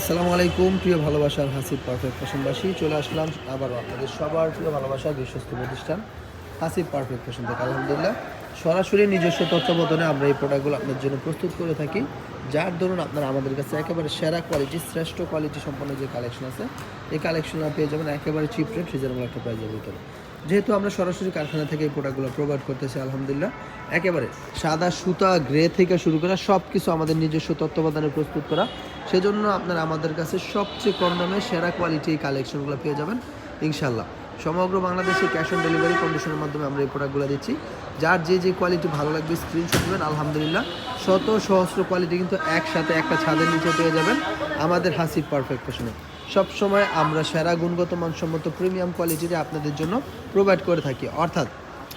আসসালামু আলাইকুম, প্রিয় ভালোবাসার হাসিব পারফেক্ট ফ্যাশনবাসী, চলে আসলাম আবারও আপনাদের সবার প্রিয় ভালোবাসার বিশ্বস্ত প্রতিষ্ঠান হাসিব পারফেক্ট ফ্যাশন থেকে, আলহামদুলিল্লাহ। সরাসরি নিজস্ব তত্ত্বাবধানে আমরা এই প্রোডাক্টগুলো আপনার জন্য প্রস্তুত করে থাকি। যার ধরুন আপনারা আমাদের কাছে একেবারে সেরা কোয়ালিটি শ্রেষ্ঠ কোয়ালিটি সম্পন্ন যে কালেকশন আছে, এই কালেকশন পেয়ে যাবেন একেবারে চিপ রেট রিজনেবল একটা প্রাইজের ভিতরে। যেহেতু আমরা সরাসরি কারখানা থেকে এই প্রোডাক্টগুলো প্রোভাইড করতেছি আলহামদুলিল্লাহ, একেবারে সাদা সুতা গ্রে থেকে শুরু করে সব কিছু আমাদের নিজস্ব তত্ত্বাবধানে প্রস্তুত করা, সেজন্য আপনারা আমাদের কাছে সবচেয়ে কম দামে সেরা কোয়ালিটি এই কালেকশনগুলো পেয়ে যাবেন ইনশাল্লাহ সমগ্র বাংলাদেশে ক্যাশ অন ডেলিভারি কন্ডিশনের মাধ্যমে আমরা এই প্রোডাক্টগুলো দিচ্ছি। যার যে যে কোয়ালিটি ভালো লাগবে স্ক্রিনশট দেবেন আলহামদুলিল্লাহ। শত সহস্র কোয়ালিটি কিন্তু একসাথে একটা ছাদের নিচে পেয়ে যাবেন আমাদের হাসিব পারফেক্ট ফ্যাশনে সবসময় আমরা সেরা গুণগত মানসম্মত প্রিমিয়াম কোয়ালিটিতে আপনাদের জন্য প্রোভাইড করে থাকি। অর্থাৎ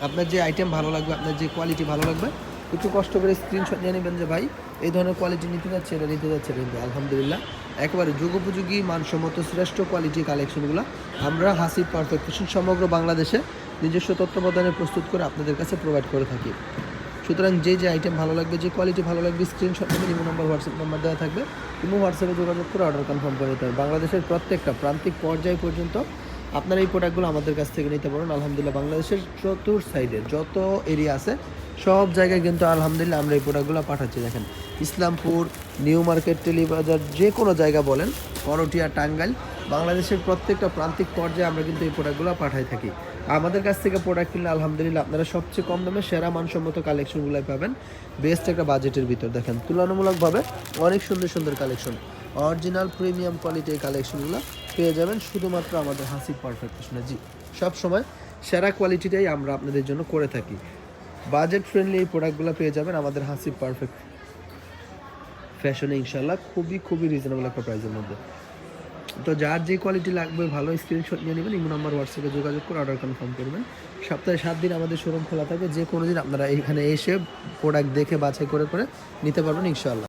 আপনার যে আইটেম ভালো লাগবে, আপনার যে কোয়ালিটি ভালো লাগবে একটু কষ্ট করে স্ক্রিনশট নিয়ে নেবেন যে ভাই, এই ধরনের কোয়ালিটি নিতে যাচ্ছে, এটা নিতে যাচ্ছে কিন্তু আলহামদুলিল্লাহ। একেবারে যুগোপযোগী, মানসম্মত, শ্রেষ্ঠ কোয়ালিটি কালেকশনগুলো আমরা হাসিব পারফেক্ট ফ্যাশন সমগ্র বাংলাদেশে নিজস্ব তত্ত্বাবধানে প্রস্তুত করে আপনাদের কাছে প্রোভাইড করে থাকি। সুতরাং যে যে আইটেম ভালো লাগবে, যে কোয়ালিটি ভালো লাগবে স্ক্রিনশট নেবেন ইমো নম্বর হোয়াটসঅ্যাপ নাম্বার দেওয়া থাকবে। ইমো হোয়াটসঅ্যাপে যোগাযোগ করে অর্ডার কনফার্ম করে নিতে হবে। বাংলাদেশের প্রত্যেকটা প্রান্তিক পর্যায় পর্যন্ত আপনারা এই প্রোডাক্টগুলো আমাদের কাছ থেকে নিতে পারেন আলহামদুলিল্লাহ, বাংলাদেশের চতুর সাইডে যত এরিয়া আছে সব জায়গায় কিন্তু আলহামদুলিল্লাহ আমরা এই প্রোডাক্টগুলো পাঠাচ্ছি। দেখেন, ইসলামপুর, নিউ মার্কেট, টেলিবাজার, যে কোনো জায়গা বলেন, করটিয়া, টাঙ্গাইল, বাংলাদেশের প্রত্যেকটা প্রান্তিক পর্যায়ে আমরা কিন্তু এই প্রোডাক্টগুলো পাঠাই থাকি। আমাদের কাছ থেকে প্রোডাক্ট কিনলে আলহামদুলিল্লাহ আপনারা সবচেয়ে কম দামে সেরা মানসম্মত কালেকশনগুলো পাবেন। বেস্ট একটা বাজেটের ভিতর। দেখেন, তুলনামূলকভাবে অনেক সুন্দর সুন্দর কালেকশন অরিজিনাল প্রিমিয়াম কোয়ালিটির কালেকশনগুলো পেয়ে যাবেন শুধুমাত্র আমাদের হাসি পারফেক্ট জি সব সময় সেরা কোয়ালিটিটাই আমরা আপনাদের জন্য করে থাকি। বাজেট ফ্রেন্ডলি এই প্রোডাক্টগুলো পেয়ে যাবেন। আমাদের হাসি পারফেক্ট ফ্যাশনে ইনশাল্লাহ খুবই খুবই রিজনেবল একটা প্রাইসের মধ্যে। তো যার যে কোয়ালিটি লাগবে, ভালো স্ক্রিনশট নিয়ে নেবেন। ইমো নাম্বার হোয়াটসঅ্যাপে যোগাযোগ করে অর্ডার কনফার্ম করবেন। সপ্তাহে সাত দিন আমাদের শোরুম খোলা থাকবে যে কোনো দিন আপনারা এখানে এসে প্রোডাক্ট দেখে, বাছাই করে করে নিতে পারবেন ইনশাল্লাহ